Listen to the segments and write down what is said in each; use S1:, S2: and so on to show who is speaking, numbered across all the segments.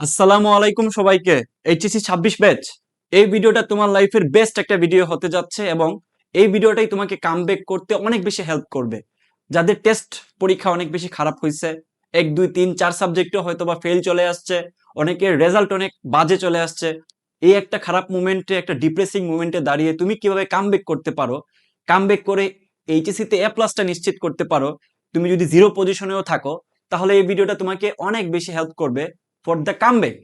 S1: আসসালামু আলাইকুম সবাইকে এইচএসি ছাব্বিশ ব্যাচ এই ভিডিওটা তোমার লাইফের বেস্ট একটা ভিডিও হতে যাচ্ছে এবং এই ভিডিওটাই তোমাকে কামব্যাক করতে অনেক বেশি হেল্প করবে। যাদের টেস্ট পরীক্ষা অনেক বেশি খারাপ হয়েছে এক, দুই, তিন, চার সাবজেক্টে হয়তো বা ফেল চলে আসছে, অনেকের রেজাল্ট অনেক বাজে চলে আসছে। এই একটা খারাপ মুমেন্টে একটা ডিপ্রেসিং মুমেন্টে দাঁড়িয়ে তুমি কীভাবে কামব্যাক করতে পারো? কামব্যাক করে এইচএসসিতে এ প্লাসটা নিশ্চিত করতে পারো। তুমি যদি জিরো পজিশনেও থাকো, তাহলে এই ভিডিওটা তোমাকে অনেক বেশি হেল্প করবে। ফর দ্য কামব্যাক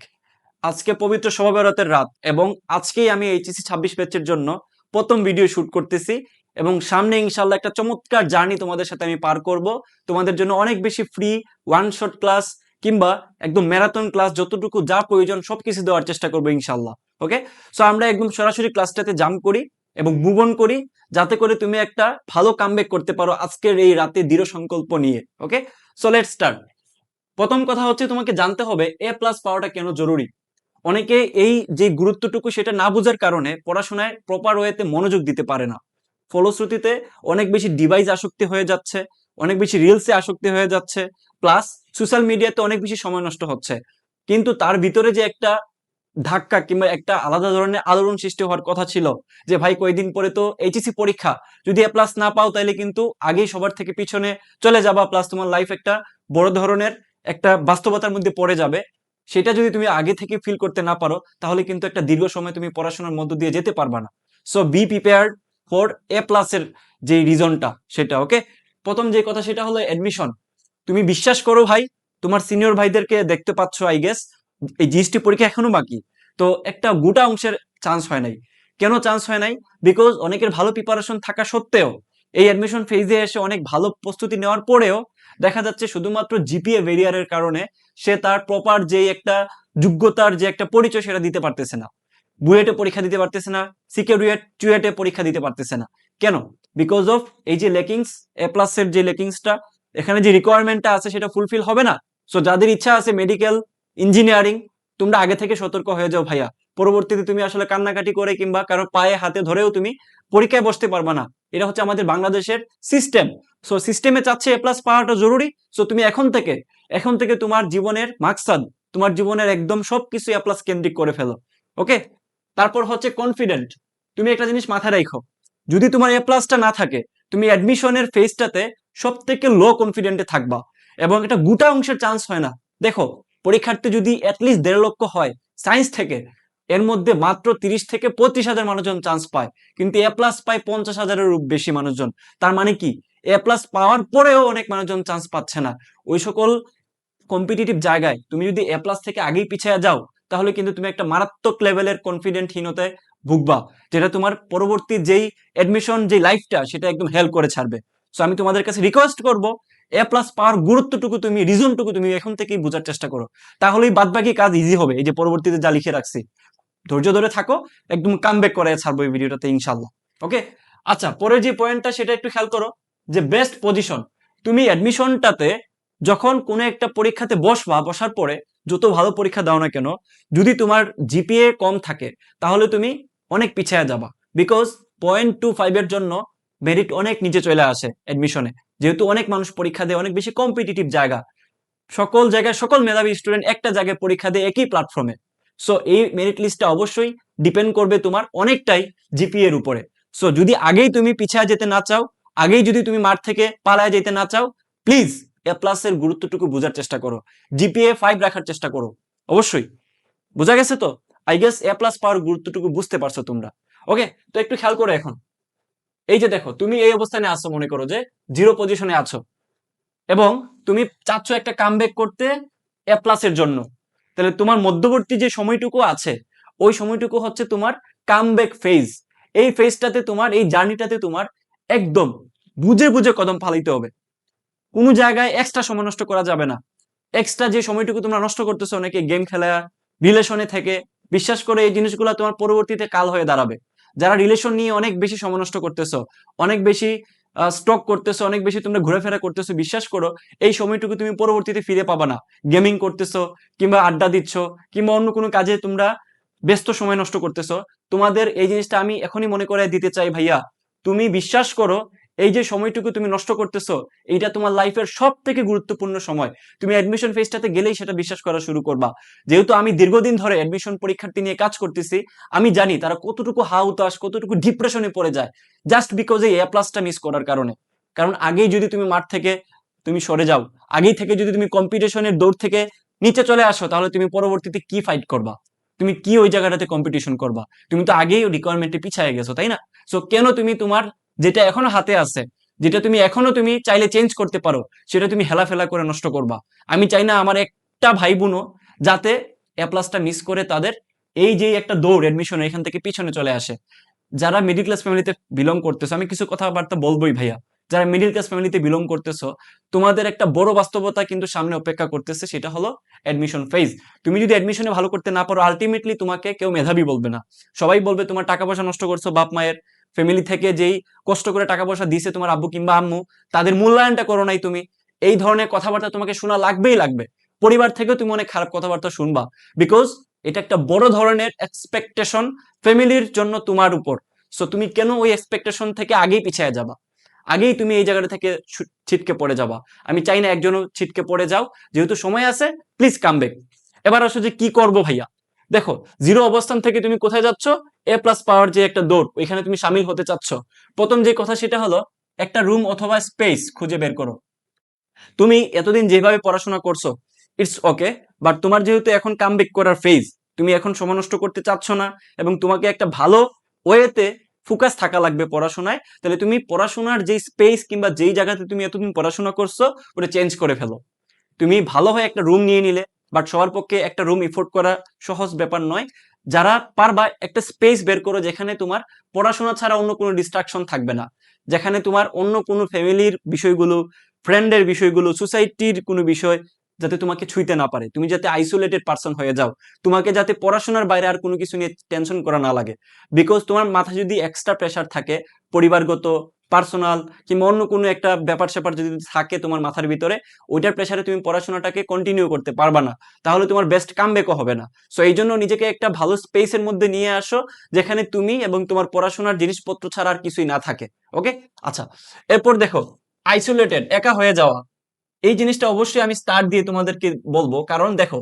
S1: আজকে পবিত্র শোভাবেরতের রাত এবং আজকেই আমি এইচএসসি ছাব্বিশ ব্যাচের জন্য প্রথম ভিডিও শুট করতেছি এবং সামনে ইনশাল্লাহ একটা চমৎকার জার্নি তোমাদের সাথে আমি পার করব। তোমাদের জন্য অনেক বেশি ফ্রি ওয়ান শট ক্লাস কিংবা একদম ম্যারাথন ক্লাস যতটুকু যা প্রয়োজন সবকিছু দেওয়ার চেষ্টা করব ইনশাল্লাহ ওকে সো আমরা একদম সরাসরি ক্লাসটাতে জাম্প করি এবং মুভ অন করি যাতে করে তুমি একটা ভালো কামব্যাক করতে পারো আজকের এই রাতে দৃঢ় সংকল্প নিয়ে ওকে সো লেট স্টার্ট প্রথম কথা হচ্ছে তোমাকে জানতে হবে এ প্লাস পাওয়াটা কেন জরুরি? অনেকে এই যে গুরুত্বটুকু সেটা না বোঝার কারণে পড়াশোনায় প্রপার ওয়েতে মনোযোগ দিতে পারে না। ফলশ্রুতিতে অনেক বেশি ডিভাইস আসক্তি হয়ে যাচ্ছে, অনেক বেশি রিলসে আসক্তি হয়ে যাচ্ছে প্লাস সোশ্যাল মিডিয়াতে অনেক বেশি সময় নষ্ট হচ্ছে। কিন্তু তার ভিতরে যে একটা ধাক্কা কিংবা একটা আলাদা ধরনের আলোড়ন সৃষ্টি হওয়ার কথা ছিল যে, ভাই কয়েকদিন পরে তো এইচএসসি পরীক্ষা। যদি এ প্লাস না পাও তাহলে কিন্তু আগেই সবার থেকে পিছনে চলে যাবা প্লাস তোমার লাইফ একটা বড় ধরনের একটা বাস্তবতার মধ্যে পড়ে যাবে। সেটা যদি তুমি আগে থেকে ফিল করতে না পারো, তাহলে কিন্তু একটা দীর্ঘ সময় তুমি পড়াশোনার মধ্য দিয়ে যেতে পারবা না। So be prepared for A প্লাসের যে রিজনটা সেটা ওকে প্রথম যে কথা, সেটা হলো অ্যাডমিশন তুমি বিশ্বাস করো ভাই, তোমার সিনিয়র ভাইদেরকে দেখতে পাচ্ছ আই গেস এই জিএসটি পরীক্ষা এখনও বাকি। তো একটা গোটা অংশের চান্স হয় নাই। কেন চান্স হয় নাই? বিকজ অনেকের ভালো প্রিপারেশন থাকা সত্ত্বেও, এই অ্যাডমিশন ফেজে এসে অনেক ভালো প্রস্তুতি নেওয়ার পরেও দেখা যাচ্ছে শুধুমাত্র জিপিএ ভেরিয়ারের কারণে সে তার প্রপার যে একটা যোগ্যতার যে একটা পরিচয় সেটা দিতে পারতেছে না। বুয়েটে পরীক্ষা দিতে পারতেছে না, সিকিউরিয়েট, চুয়েটে পরীক্ষা দিতে পারতেছে না। কেন? বিকজ অফ এই যে লেকিংস এ প্লাসের যে লেকিংসটা এখানে যে রিকোয়ারমেন্টটা আছে সেটা ফুলফিল হবে না। সো যাদের ইচ্ছা আছে মেডিকেল ইঞ্জিনিয়ারিং তোমরা আগে থেকে সতর্ক হয়ে যাও ভাইয়া। পরবর্তীতে তুমি আসলে কান্নাকাটি করে কিংবা কারও পায়ে হাতে ধরেও তুমি পরীক্ষায় বসতে পারবা না। এটা হচ্ছে আমাদের বাংলাদেশের সিস্টেম সো সিস্টেমে চাচ্ছে এ প্লাস পাওয়াটা জরুরি। সো তুমি এখন থেকে এখন থেকে তোমার জীবনের মাকসাদ, তোমার জীবনের একদম সবকিছু এ প্লাস কেন্দ্রিক করে ফেলো। ওকে তারপর হচ্ছে কনফিডেন্ট তুমি একটা জিনিস মাথায় রাখো যদি তোমার এ প্লাসটা না থাকে, তুমি অ্যাডমিশনের ফেজটাতে সব থেকে লো কনফিডেন্টে থাকবা। এবং এটা গোটা অংশের চান্স হয় না। দেখো, পরীক্ষার্থী যদি অ্যাটলিস্ট দেড় লক্ষ হয় সায়েন্স থেকে এর মধ্যে মাত্র তিরিশ থেকে পঁচিশ হাজার মানুষজন চান্স পায়। কিন্তু এ প্লাস পায় পঞ্চাশ হাজারের বেশি মানুষজন। তার মানে কি? এ প্লাস পাওয়ার পরেও অনেক মানুষজন চান্স পাচ্ছে না। ওই সকল কম্পিটিটিভ জায়গায় তুমি যদি এ প্লাস থেকে আগেই পিছিয়ে যাও, তাহলে কিন্তু তুমি একটা মারাত্মক লেভেলের কনফিডেন্টহীনতায় ভুগবা, যেটা তোমার পরবর্তী যেই অ্যাডমিশন যে লাইফটা সেটা একদম হেল্প করে ছাড়বে। সো আমি তোমাদের কাছে রিকোয়েস্ট করব এ প্লাস পাওয়ার গুরুত্বটুকু তুমি রিজনটুকু তুমি এখন থেকেই বোঝার চেষ্টা করো। তাহলেই বাদবাকি কাজ ইজি হবে, এই যে পরবর্তীতে যা লিখে রাখছি। ধৈর্য ধরে থাকো, একদম কামব্যাক করে ছাড়বো এই ভিডিওটাতে ইনশাল্লাহ ওকে আচ্ছা পরের যে পয়েন্টটা সেটা একটু খেয়াল করো, যে বেস্ট পজিশন তুমি অ্যাডমিশনটাতে যখন কোনো একটা পরীক্ষাতে বসবা, বসার পরে যত ভালো পরীক্ষা দাও না কেন, যদি তোমার জিপিএ কম থাকে, তাহলে তুমি অনেক পিছিয়ে যাবা। বিকজ পয়েন্ট টু ফাইভের জন্য মেরিট অনেক নিচে চলে আসে অ্যাডমিশনে যেহেতু অনেক মানুষ পরীক্ষা দেয়, অনেক বেশি কম্পিটিটিভ জায়গা। সকল জায়গায়, সকল মেধাবী স্টুডেন্ট একটা জায়গায় পরীক্ষা দেয় একই প্ল্যাটফর্মে সো এই মেরিট লিস্টটা অবশ্যই ডিপেন্ড করবে তোমার অনেকটাই জিপিএ এর উপরে। সো যদি আগেই তুমি পিছিয়ে যেতে না চাও, আগেই যদি তুমি মাঠ থেকে পালায় যেতে না চাও প্লিজ এ প্লাস এর গুরুত্বটুকু বোঝার চেষ্টা করো। জিপিএ ফাইভ রাখার চেষ্টা করো। অবশ্যই। বোঝা গেছে তো? আই গেস এ প্লাস পাওয়ার গুরুত্বটুকু বুঝতে পারছ তোমরা। ওকে তো একটু খেয়াল করো এখন। এই যে দেখো, তুমি এই অবস্থানে আছো মনে করো যে জিরো পজিশনে আছো। এবং তুমি চাচ্ছ একটা কামব্যাক করতে এ প্লাসের জন্য। তাহলে তোমার মধ্যবর্তী যে সময়টুকু আছে, ওই সময়টুকু হচ্ছে তোমার কামব্যাক ফেজ এই ফেজটাতে তোমার, এই জার্নিটাতে তোমার একদম বুঝে বুঝে কদম ফালাইতে হবে। কোনো জায়গায় এক্সট্রা সময় নষ্ট করা যাবে না। এক্সট্রা যে সময়টুকু তোমরা নষ্ট করতেছো, অনেকে গেম খেলা রিলেশনে থেকে, বিশ্বাস করে এই জিনিসগুলো তোমার পরবর্তীতে কাল হয়ে দাঁড়াবে। যারা রিলেশন নিয়ে অনেক বেশি সময় নষ্ট করতেছো, অনেক বেশি স্টক করতেছো, অনেক বেশি তোমরা ঘোরাফেরা করতেছো, বিশ্বাস করো, এই সময়টুকু তুমি পরবর্তীতে ফিরে পাবা না। গেমিং করতেছো কিংবা আড্ডা দিচ্ছ কিংবা অন্য কোনো কাজে তোমরা ব্যস্ত সময় নষ্ট করতেছো, তোমাদের এই জিনিসটা আমি এখনই মনে করে দিতে চাই ভাইয়া। তুমি বিশ্বাস করো এই যে সময়টুকু তুমি নষ্ট করতেছো, এইটা তোমার লাইফের সব থেকে গুরুত্বপূর্ণ সময়। তুমি অ্যাডমিশন ফেজটাতে গেলেই সেটা বিশ্বাস করা শুরু করবা। যেহেতু আমি দীর্ঘদিন ধরে অ্যাডমিশন পরীক্ষার্থী নিয়ে কাজ করতেছি, আমি জানি তারা কতটুকু হাউতাস কতটুকু ডিপ্রেশনে পড়ে যায় জাস্ট বিকজ এই এ প্লাসটা মিস করার কারণে। কারণ আগেই যদি তুমি মাঠ থেকে তুমি সরে যাও, আগেই থেকে যদি তুমি কম্পিটিশনের দৌড় থেকে নিচে চলে আসো, তাহলে তুমি পরবর্তীতে কি ফাইট করবা? তুমি কি ওই জায়গাটাতে কম্পিটিশন করবা? তুমি তো আগেই রিকোয়ারমেন্টে পিছিয়ে গেছো, তাই না? সো কেন তুমি তোমার যেটা এখনও হাতে আছে, যেটা তুমি এখনও তুমি চাইলে চেঞ্জ করতে পারো, সেটা তুমি হেলাফেলা করে নষ্ট করবা। আমি চাই না আমার একটা ভাই বোনও যাতে এ প্লাসটা মিস করে তাদের এই যে একটা দৌড় এডমিশন এখান থেকে পিছনে চলে আসে। যারা মিডিল ক্লাস ফ্যামিলিতে বিলং করতেছো, আমি কিছু কথাবার্তা বলবোই ভাইয়া। যারা মিডিল ক্লাস ফ্যামিলিতে বিলং করতেছো, তোমাদের একটা বড় বাস্তবতা কিন্তু সামনে অপেক্ষা করতেছে, সেটা হলো অ্যাডমিশন ফেজ তুমি যদি অ্যাডমিশনে ভালো করতে না পারো আলটিমেটলি তোমাকে কেউ মেধাবী বলবে না। সবাই বলবে, তোমার টাকা পয়সা নষ্ট করছ, বাপ মায়ের ফ্যামিলি থেকে যেই কষ্ট করে টাকা পয়সা দিছে তোমার আব্বু কিংবা আম্মু, তাদের মূল্যায়নটা করো নাই তুমি। এই ধরনের কথাবার্তা তোমাকে শোনা লাগবেই লাগবে। পরিবার থেকেও তুমি অনেক খারাপ কথাবার্তা শুনবা। বিকজ এটা একটা বড় ধরনের এক্সপেকটেশন ফ্যামিলির জন্য তোমার উপর। সো তুমি কেন ওই এক্সপেকটেশন থেকে আগেই পিছিয়ে যাবা? আগেই তুমি এই জায়গাটা থেকে ছিটকে পড়ে যাবা। আমি চাই না একজনও ছিটকে পড়ে যাও। যেহেতু সময় আছে প্লিজ কাম ব্যাক এবার আসো যে কি করব ভাইয়া? দেখো জিরো অবস্থান থেকে তুমি কোথায় যাচ্ছ? এ প্লাস পাওয়ার যে একটা দৌড়, ওইখানে তুমি সামিল হতে চাচ্ছ। প্রথম যে কথা সেটা হলো, একটা রুম অথবা স্পেস খুঁজে বের করো। তুমি এতদিন যেভাবে পড়াশোনা করছ ইটস ওকে বাট তোমার যেহেতু এখন কাম ব্যাক করার ফেজ তুমি এখন সময় নষ্ট করতে চাচ্ছ না, এবং তোমাকে একটা ভালো ওয়েতে ফোকাস থাকা লাগবে পড়াশোনায়, তাহলে তুমি পড়াশোনার যেই স্পেস কিংবা যেই জায়গাতে তুমি এতদিন পড়াশোনা করছ, ওটা চেঞ্জ করে ফেলো। তুমি ভালো হয় একটা রুম নিয়ে নিলে বাট সবার পক্ষে একটা রুম এফোর্ড করা সহজ ব্যাপার নয়। যারা পারবা একটা স্পেস বের করো যেখানে তোমার পড়াশোনা ছাড়া অন্য কোনো ডিস্ট্রাকশন থাকবে না। যেখানে তোমার অন্য কোনো ফ্যামিলির বিষয়গুলো ফ্রেন্ডের বিষয়গুলো সোসাইটির কোনো বিষয় যাতে তোমাকে ছুঁইতে না পারে। তুমি যাতে আইসোলেটেড পার্সন হয়ে যাও। তোমাকে যাতে পড়াশোনার বাইরে আর কোনো কিছু নিয়ে টেনশন করা না লাগে। বিকজ তোমার মাথায় যদি এক্সট্রা প্রেশার থাকে, পরিবারগত পার্সোনাল কিংবা অন্য কোনো একটা ব্যাপার স্যাপার যদি থাকে তোমার মাথার ভিতরে, ওইটার প্রেশারে তুমি পড়াশোনাটাকে কন্টিনিউ করতে পারবা না। তাহলে তোমার বেস্ট কামব্যাকও হবে না। সো এই জন্য নিজেকে একটা ভালো স্পেসের মধ্যে নিয়ে আসো, যেখানে তুমি এবং তোমার পড়াশোনার জিনিসপত্র ছাড়া আর কিছুই না থাকে। ওকে আচ্ছা এরপর দেখো আইসোলেটেড একা হয়ে যাওয়া। এই জিনিসটা অবশ্যই আমি স্টার্ট দিয়ে তোমাদেরকে বলব। কারণ দেখো,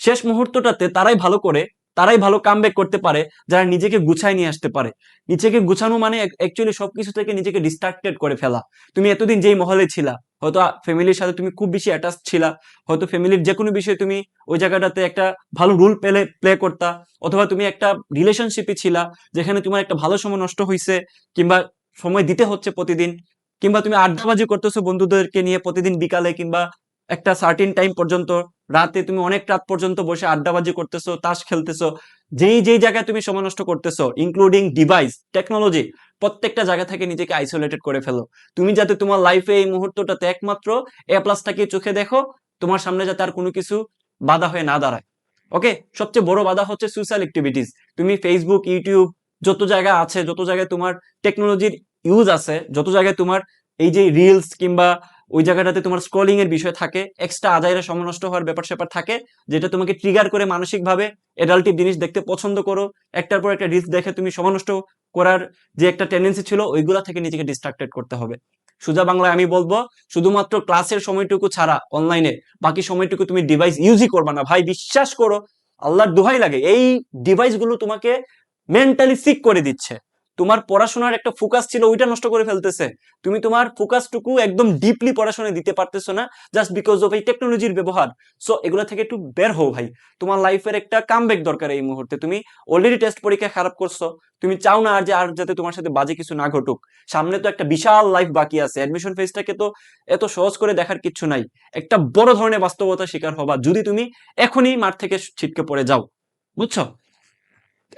S1: শেষ মুহূর্তটাতে তারাই ভালো করে তারাই ভালো কামব্যাক করতে পারে, যারা নিজেকে গুছায় নিয়ে আসতে পারে। নিজেকে গুছানো মানে অ্যাকচুয়ালি সবকিছু থেকে নিজেকে ডিস্ট্রাক্টেড করে ফেলা। তুমি এতদিন যেই মহলে ছিলা, হয়তো ফ্যামিলির সাথে তুমি খুব বেশি অ্যাটাচ ছিলা, হয়তো ফ্যামিলির যে কোনো বিষয়ে তুমি ওই জায়গাটাতে একটা ভালো রুল প্লে প্লে করতা, অথবা তুমি একটা রিলেশনশিপে ছিলা, যেখানে তোমার একটা ভালো সময় নষ্ট হয়েছে কিংবা সময় দিতে হচ্ছে প্রতিদিন, কিংবা তুমি আড্ডাবাজি করতেছো বন্ধুদেরকে নিয়ে প্রতিদিন বিকালে, কিংবা একটা সার্টিন টাইম পর্যন্ত রাতে তুমি অনেক রাত পর্যন্ত বসে আড্ডাবাজি করতেছো, তাস খেলতেছো, যেই যেই জায়গায় তুমি সময় নষ্ট করতেছো ইনক্লুডিং ডিভাইস টেকনোলজি প্রত্যেকটা জায়গা থেকে নিজেকে আইসোলেটেড করে ফেলো। তুমি যাতে তোমার লাইফে এই মুহূর্তটাতে একমাত্র এ প্লাসটাকে চোখে দেখো, তোমার সামনে যাতে আর কোনো কিছু বাধা হয়ে না দাঁড়ায়। ওকে সবচেয়ে বড় বাধা হচ্ছে সোশ্যাল অ্যাক্টিভিটিস তুমি ফেসবুক ইউটিউব যত জায়গা আছে, যত জায়গায় তোমার টেকনোলজির ইউজ আছে, যত জায়গায় তোমার এই যে রিলস কিংবা ওই জায়গাটাতে তোমার স্ক্রলিং এর বিষয় থাকে এক্সট্রা আজাইরা সময় নষ্ট হওয়ার ব্যাপার স্যাপার থাকে, যেটা তোমাকে ট্রিগার করে মানসিকভাবে এডাল্টিভ জিনিস দেখতে পছন্দ করো। একটার পর একটা রিলস দেখে তুমি সময় নষ্ট করার যে একটা টেন্ডেন্সি ছিল, ওইগুলা থেকে নিজেকে ডিস্ট্রাক্টেড করতে হবে। সোজা বাংলায় আমি বলব, শুধুমাত্র ক্লাসের সময়টুকু ছাড়া অনলাইনে বাকি সময়টুকু তুমি ডিভাইস ইউজই করবা না। ভাই, বিশ্বাস করো, আল্লাহর দোহাই লাগে, এই ডিভাইসগুলো তোমাকে মেন্টালি সিক করে দিচ্ছে। তোমার পড়াশোনার একটা ফোকাস ছিল, ওইটা নষ্ট করে ফেলতেছে। তুমি তোমার ফোকাসটুকু একদম ডিপলি পড়াশোনায় দিতে পারতেছো না জাস্ট বিকজ অফ এই টেকনোলজির ব্যবহার। সো এগুলো থেকে একটু বের হও ভাই। তোমার লাইফের একটা কামব্যাক দরকার এই মুহূর্তে। তুমি অলরেডি টেস্ট পরীক্ষা খারাপ করছ। তুমি চাও না আর যে আর যাতে তোমার সাথে বাজে কিছু না ঘটুক। সামনে তো একটা বিশাল লাইফ বাকি আছে। অ্যাডমিশন ফেজটাকে তো এত সহজ করে দেখার কিছু নাই। একটা বড় ধরনের বাস্তবতা শিকার হবা যদি তুমি এখনই মাঠ থেকে ছিটকে পড়ে যাও। বুঝছ?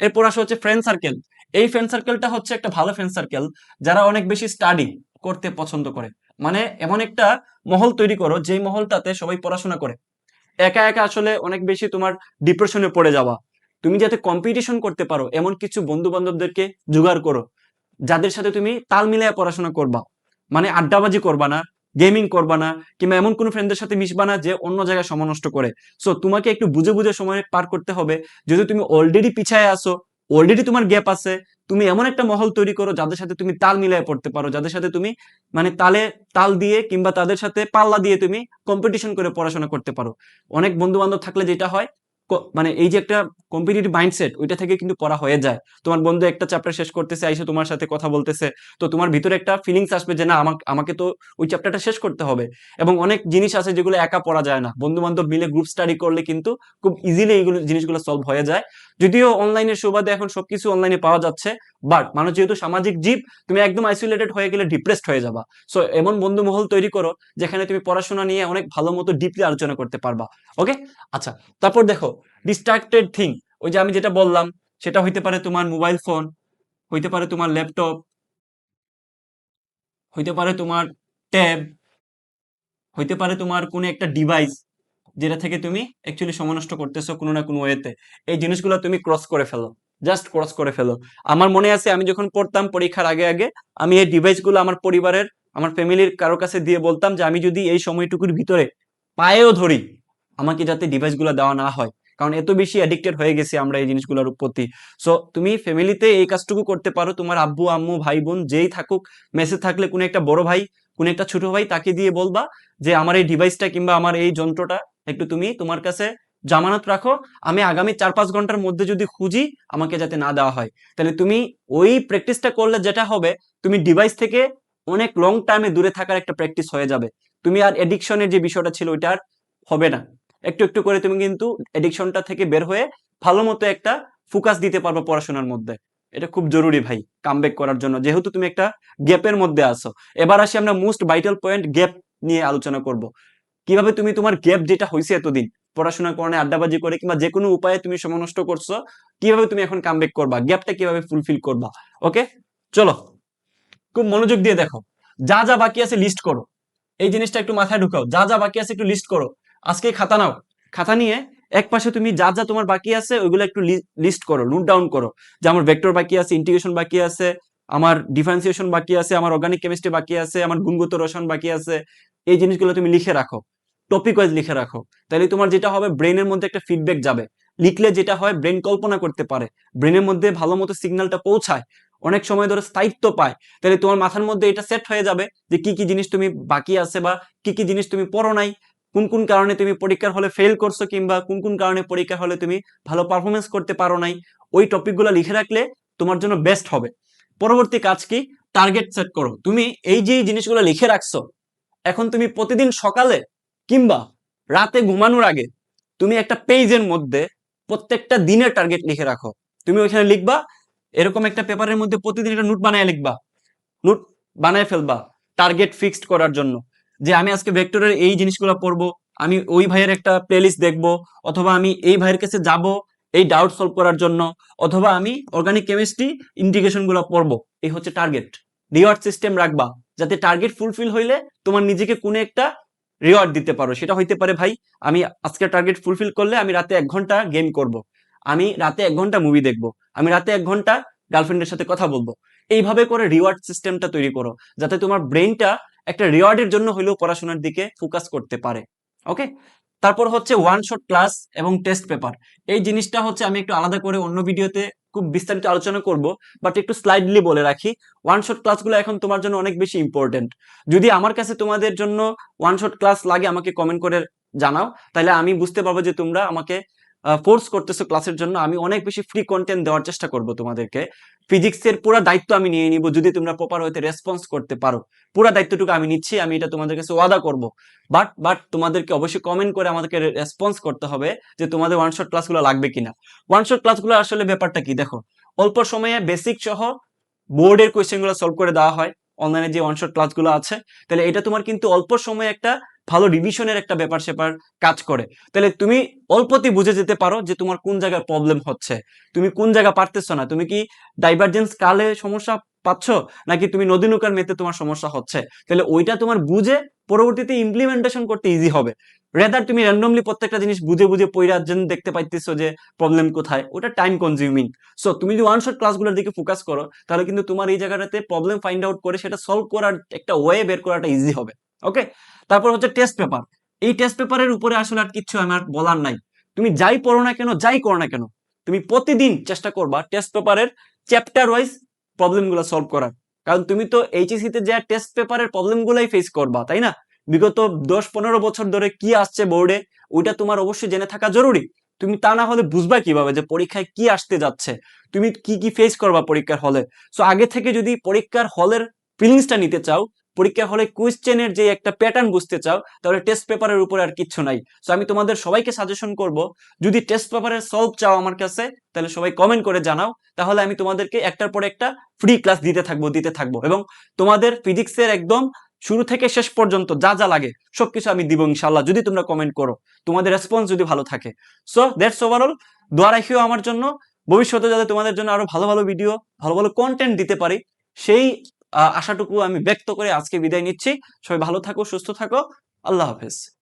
S1: এরপর আসা হচ্ছে ফ্রেন্ড সার্কেল এই ফ্রেন্ড সার্কেলটা হচ্ছে একটা ভালো ফ্রেন্ড সার্কেল যারা অনেক বেশি স্টাডি করতে পছন্দ করে। মানে এমন একটা মহল তৈরি করো, যেই মহলটাতে সবাই পড়াশোনা করে। একা একা আসলে অনেক বেশি তোমার ডিপ্রেশনে পড়ে যাওয়া। তুমি যাতে কম্পিটিশন করতে পারো, এমন কিছু বন্ধু বান্ধবদেরকে জোগাড় করো, যাদের সাথে তুমি তাল মিলিয়ে পড়াশোনা করবা। মানে আড্ডাবাজি করবা না গেমিং করবা না, কিংবা এমন কোনো ফ্রেন্ডের সাথে মিশবা না যে অন্য জায়গায় সময় নষ্ট করে। সো তোমাকে একটু বুঝে বুঝে সময় পার করতে হবে। যদি তুমি অলরেডি পিছায় আসো অলরেডি তোমার গ্যাপ আছে। তুমি এমন একটা মহল তৈরি করো, যাদের সাথে তুমি তাল মিলিয়ে পড়তে পারো, যাদের সাথে তুমি মানে তালে, তাল দিয়ে কিংবা তাদের সাথে পাল্লা দিয়ে তুমি কম্পিটিশন করে পড়াশোনা করতে পারো। অনেক বন্ধু বান্ধব থাকলে যেটা হয় মানে এই যে একটা কম্পিটিটিভ মাইন্ডসেট ওইটা থেকে কিন্তু পড়া হয়ে যায়। তোমার বন্ধু একটা চ্যাপ্টার শেষ করতেছে, আইসে তোমার সাথে কথা বলতেছে, তো তোমার ভিতরে একটা ফিলিংস আসবে যে না, আমাকে আমাকে তো ওই চ্যাপ্টারটা শেষ করতে হবে। এবং অনেক জিনিস আছে যেগুলো একা পড়া যায় না। বন্ধু বান্ধব মিলে গ্রুপ স্টাডি করলে কিন্তু খুব ইজিলি এইগুলো জিনিসগুলো সলভ হয়ে যায়। যদিও অনলাইনের সুবাদে এখন সবকিছু অনলাইনে পাওয়া যাচ্ছে বাট মানুষ যেহেতু সামাজিক জীব, তুমি একদম আইসোলেটেড হয়ে গেলে ডিপ্রেসড হয়ে যাবা। সো এমন বন্ধু মহল তৈরি করো, যেখানে তুমি পড়াশোনা নিয়ে অনেক ভালো মতো ডিপলি আলোচনা করতে পারবা। ওকে আচ্ছা তারপর দেখো ডিস্ট্রাক্টেড থিং ওই যে আমি যেটা বললাম, সেটা হইতে পারে তোমার মোবাইল ফোন হইতে পারে তোমার ল্যাপটপ হইতে পারে তোমার ট্যাব হইতে পারে তোমার কোনো একটা ডিভাইস যেটা থেকে তুমি অ্যাকচুয়ালি সময় নষ্ট করতেছো কোনো না কোনো ওয়েতে এই জিনিসগুলো তুমি ক্রস করে ফেলো জাস্ট ক্রস করে ফেলো। আমার মনে আছে আমি যখন পড়তাম পরীক্ষার আগে আগে, আমি এই ডিভাইসগুলো আমার পরিবারের, আমার ফ্যামিলির কারও কাছে দিয়ে বলতাম যে আমি যদি এই সময়টুকুর ভিতরে পায়েও ধরি, আমাকে যাতে ডিভাইসগুলো দেওয়া না হয়। কারণ এত বেশি অ্যাডিক্টেড হয়ে গেছি আমরা এই জিনিসগুলোর প্রতি। সো তুমি ফ্যামিলিতে এই কাজটুকু করতে পারো। তোমার আব্বু, আম্মু, ভাই, বোন যেই থাকুক মেসেজ থাকলে কোনো একটা বড় ভাই, কোনো একটা ছোট ভাই তাকে দিয়ে বলবা যে, আমার এই ডিভাইসটা কিংবা আমার এই যন্ত্রটা একটু তুমি তোমার কাছে জামানত রাখো। আমি আগামী চার পাঁচ ঘণ্টার মধ্যে যদি খুঁজি, আমাকে যাতে না দেওয়া হয়। তাহলে তুমি ওই প্র্যাকটিসটা করলে যেটা হবে, তুমি ডিভাইস থেকে অনেক লং টাইমে দূরে থাকার একটা প্র্যাকটিস হয়ে যাবে। তুমি আর এডিকশনের যে বিষয়টা ছিল ওইটা আর হবে না। একটু একটু করে তুমি কিন্তু এডিকশনটা থেকে বের হয়ে ভালো মতো একটা ফোকাস দিতে পারবে পড়াশোনার মধ্যে। এটা খুব জরুরি ভাই কামব্যাক করার জন্য। যেহেতু তুমি একটা গ্যাপের মধ্যে আছো। এবার আসি আমরা মোস্ট ভাইটাল পয়েন্ট গ্যাপ নিয়ে আলোচনা করব। কীভাবে তুমি তোমার গ্যাপ যেটা হয়েছে এতদিন পড়াশোনার কারণে, আড্ডাবাজি করে, কিংবা যে কোনো উপায়ে তুমি সময় নষ্ট করছ, কীভাবে তুমি এখন কামব্যাক করবা? গ্যাপটা কীভাবে ফুলফিল করবা? ওকে চলো। খুব মনোযোগ দিয়ে দেখো। যা যা বাকি আছে লিস্ট করো। এই জিনিসটা একটু মাথায় ঢুকাও। যা যা বাকি আছে একটু লিস্ট করো। আজকে খাতা নাও। খাতা নিয়ে এক পাশে তুমি যা যা তোমার বাকি আছে, ওইগুলো একটু লিস্ট করো নোট ডাউন করো। যে আমার ভেক্টর বাকি আছে ইন্টিগ্রেশন বাকি আছে, আমার ডিফারেন্সিয়েশন বাকি আছে, আমার অর্গানিক কেমিস্ট্রি বাকি আছে, আমার গুণগত রসায়ন বাকি আছে, এই জিনিসগুলো তুমি লিখে রাখো। টপিক ওয়াইজ লিখে রাখো। তাহলে তোমার যেটা হবে ব্রেনের মধ্যে একটা ফিডব্যাক যাবে। লিখলে যেটা হয় ব্রেন কল্পনা করতে পারে। ব্রেনের মধ্যে ভালো মতো সিগন্যালটা পৌঁছায়। অনেক সময় ধরে স্থায়িত্ব পায়। তাহলে তোমার মাথার মধ্যে এটা সেট হয়ে যাবে যে কি কি জিনিস তুমি বাকি আছে বা কি কি জিনিস তুমি পড়ো নাই। কোন কোন কারণে তুমি পরীক্ষার হলে ফেল করছ কিংবা কোন কোন কারণে পরীক্ষার হলে তুমি ভালো পারফরমেন্স করতে পারো নাই, ওই টপিকগুলো লিখে রাখলে তোমার জন্য বেস্ট হবে। পরবর্তী কাজ কি? টার্গেট সেট করো। তুমি এই যে জিনিসগুলো লিখে রাখছো, এখন তুমি প্রতিদিন সকালে কিংবা রাতে ঘুমানোর আগে তুমি একটা পেজের মধ্যে প্রত্যেকটা দিনের টার্গেট লিখে রাখো। তুমি ওইখানে লিখবা, এরকম একটা পেপারের মধ্যে প্রতিদিন একটা নোট বানায় লিখবা। নোট বানায় ফেলবা টার্গেট ফিক্সড করার জন্য। যে আমি আজকে ভেক্টরের এই জিনিসগুলো পড়ব, আমি ওই ভাইয়ের একটা প্লেলিস্ট দেখব, অথবা আমি এই ভাইয়ের কাছে যাব এই ডাউট সলভ করার জন্য, অথবা আমি অর্গানিক কেমিস্ট্রি ইন্টিগ্রেশনগুলো পড়ব। এই হচ্ছে টার্গেট রিওয়ার্ড সিস্টেম রাখবা, যাতে টার্গেট ফুলফিল হইলে তোমার নিজেকে কোনো একটা রিওয়ার্ড দিতে পারো। সেটা হইতে পারে ভাই, আমি আজকে টার্গেট ফুলফিল করলে আমি রাতে এক ঘণ্টা গেম করব। আমি রাতে এক ঘণ্টা মুভি দেখব। আমি রাতে এক ঘণ্টা গার্লফ্রেন্ডের সাথে কথা বলব। এইভাবে করে রিওয়ার্ড সিস্টেমটা তৈরি করো, যাতে তোমার ব্রেনটা একটা রিওয়ার্ডের জন্য হলেও পড়াশোনার দিকে ফোকাস করতে পারে ওকে তারপর হচ্ছে ওয়ান শট ক্লাস এবং টেস্ট পেপার এই জিনিসটা হচ্ছে আমি একটু আলাদা করে অন্য ভিডিওতে খুব বিস্তারিত আলোচনা করব বাট একটু স্লাইডলি বলে রাখি ওয়ান শট ক্লাসগুলো এখন তোমার জন্য অনেক বেশি ইম্পর্টেন্ট যদি আমার কাছে তোমাদের জন্য ওয়ান শট ক্লাস লাগে, আমাকে কমেন্ট করে জানাও, তাহলে আমি বুঝতে পারব যে তোমরা আমাকে ফোর্স করতেছো ক্লাসের জন্য, আমি অনেক বেশি ফ্রি কন্টেন্ট দেওয়ার চেষ্টা করব তোমাদেরকে। ফিজিক্সের পুরো দায়িত্ব আমি নিয়ে নিব, যদি তোমরা প্রপার হইতে রেসপন্স করতে পারো। পুরো দায়িত্বটুকু আমি নিচ্ছি, আমি এটা তোমাদের কাছে ওয়াদা করব। বাট বাট তোমাদেরকে অবশ্যই কমেন্ট করে আমাদেরকে রেসপন্স করতে হবে যে তোমাদের ওয়ান শট ক্লাসগুলো লাগবে কিনা। ওয়ান শট ক্লাসগুলো আসলে ব্যাপারটা কি? দেখো, অল্প সময়ে বেসিক সহ বোর্ডের কোয়েশ্চেনগুলো সলভ করে দেওয়া হয়। অনলাইনে যে ওয়ান শট ক্লাসগুলো আছে, তাহলে এটা তোমার কিন্তু অল্প সময়ে একটা ভালো রিভিশনের একটা ব্যাপার সেপার কাজ করে। তাহলে তুমি অল্পতে বুঝে যেতে পারো যে তোমার কোন জায়গায় প্রবলেম হচ্ছে। তুমি কোন জায়গা পারতেছো না? তুমি কি ডাইভারজেন্স কালে সমস্যা পাচ্ছ? নাকি তুমি নদী নৌকার মেতে তোমার সমস্যা হচ্ছে? তাহলে ওইটা তোমার বুঝে পরবর্তীতে ইমপ্লিমেন্টেশন করতে ইজি হবে। রেদার তুমি র্যান্ডমলি প্রত্যেকটা জিনিস বুঝে বুঝে পইরার জন্য দেখতে পাইতেছো যে প্রবলেম কোথায়, ওটা টাইম কনজিউমিং সো তুমি যদি ওয়ান শট ক্লাসগুলোর দিকে ফোকাস করো, তাহলে কিন্তু তোমার এই জায়গাটাতে প্রবলেম ফাইন্ড আউট করে সেটা সলভ করার একটা ওয়ে বের করাটা ইজি হবে। ওকে তারপর হচ্ছে টেস্ট পেপার এই টেস্ট পেপারের উপরে আসলে আর কিচ্ছু আমার বলার নাই। তুমি যাই পড়ো না কেন, যাই করো না কেন, তুমি প্রতিদিন চেষ্টা করবা টেস্ট পেপারের চ্যাপ্টার ওয়াইজ প্রবলেমগুলো সলভ করার। কারণ তুমি তো এইচএসসি তে যা টেস্ট পেপারের প্রবলেমগুলাই ফেস করবা, তাই না? বিগত দশ পনেরো বছর ধরে কি আসছে বোর্ডে ওইটা তোমার অবশ্যই জেনে থাকা জরুরি। তুমি তা না হলে বুঝবা কীভাবে যে পরীক্ষায় কি আসতে যাচ্ছে? তুমি কি কি ফেস করবা পরীক্ষার হলে? সো আগে থেকে যদি পরীক্ষার হলের ফিলিংসটা নিতে চাও পরীক্ষার হলে কোয়েশ্চেনের যে একটা প্যাটার্ন বুঝতে চাও, তাহলে টেস্ট পেপারের উপরে আর কিচ্ছু নাই। সো আমি তোমাদের সবাইকে সাজেশন করব, যদি টেস্ট পেপারের সলভ চাও আমার কাছে, তাহলে সবাই কমেন্ট করে জানাও, তাহলে আমি তোমাদেরকে একটার পর একটা ফ্রি ক্লাস দিতে থাকব দিতে থাকব। এবং তোমাদের ফিজিক্সের একদম শুরু থেকে শেষ পর্যন্ত যা যা লাগে, সবকিছু আমি দিব ইনশাল্লাহ যদি তোমরা কমেন্ট করো। তোমাদের রেসপন্স যদি ভালো থাকে। সো দ্যাটস ওভারঅল দোয়া রাখিও আমার জন্য। ভবিষ্যতে যাতে তোমাদের জন্য আরও ভালো ভালো ভিডিও ভালো ভালো কন্টেন্ট দিতে পারি, সেই আশাটুকু আমি ব্যক্ত করে আজকে বিদায় নিচ্ছি। সবাই ভালো থাকো সুস্থ থাকো। আল্লাহ হাফেজ।